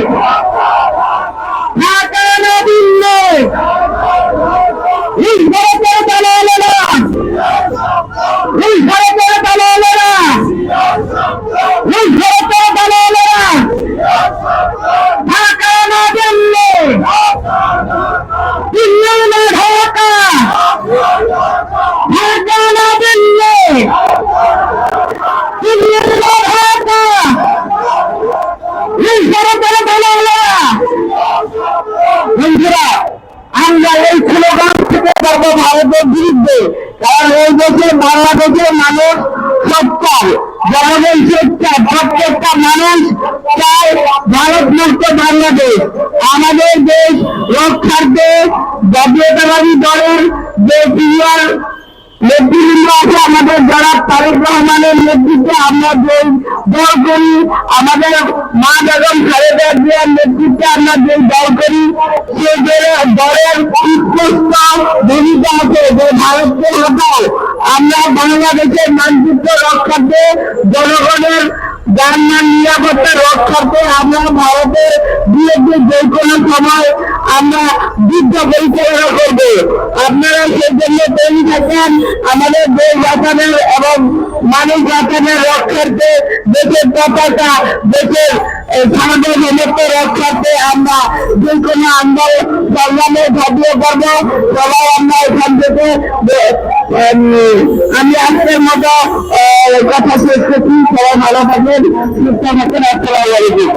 নয় ঢাকা নদীর নয় ভারতের বলে বন্ধুরা, আমরা এই স্লোগান থেকে পারব ভারতের বিরুদ্ধে। কারণ এই দেশে বাংলাদেশের মানুষ জনগণ আমাদের দেশ রক্ষার্থে জাতীয়তাবাদী দলের যে নেতৃবৃন্দ আমাদের যারা তারেক রহমানের নেতৃত্বে আমরা যে দল করি, আমাদের মা বেগম খালেদা জিয়ার নেতৃত্বে আমরা যে দল করি, সে দলের স্পষ্ট ভূমিকা আছে, যে ভারতকে হটাও আমরা বাংলাদেশের মানচিত্র রক্ষার্থে, জনগণের যানবাহন নিরাপত্তা রক্ষার্থে আমরা ভারতের বিরুদ্ধে যে কোনো সময় আমরা যুদ্ধ পরিচালনা করব। আপনারা সেই জন্য তৈরি থাকেন আমাদের দেশ বাঁচানোর এবং মানুষ বাঁচানোর রক্ষার্থে দেশের পতাকা দেশের সার্বভৌমত্ব রক্ষার্থে আমরা যে কোনো আন্দোলন সংগ্রামে ঝাঁপিয়ে পড়ব সবাই আমরা এখান থেকে আমি আজকের মতো কথা শেষ করছি। সবাই ভালো থাকবেন সুস্থ থাকবেন আসসালামু আলাইকুম।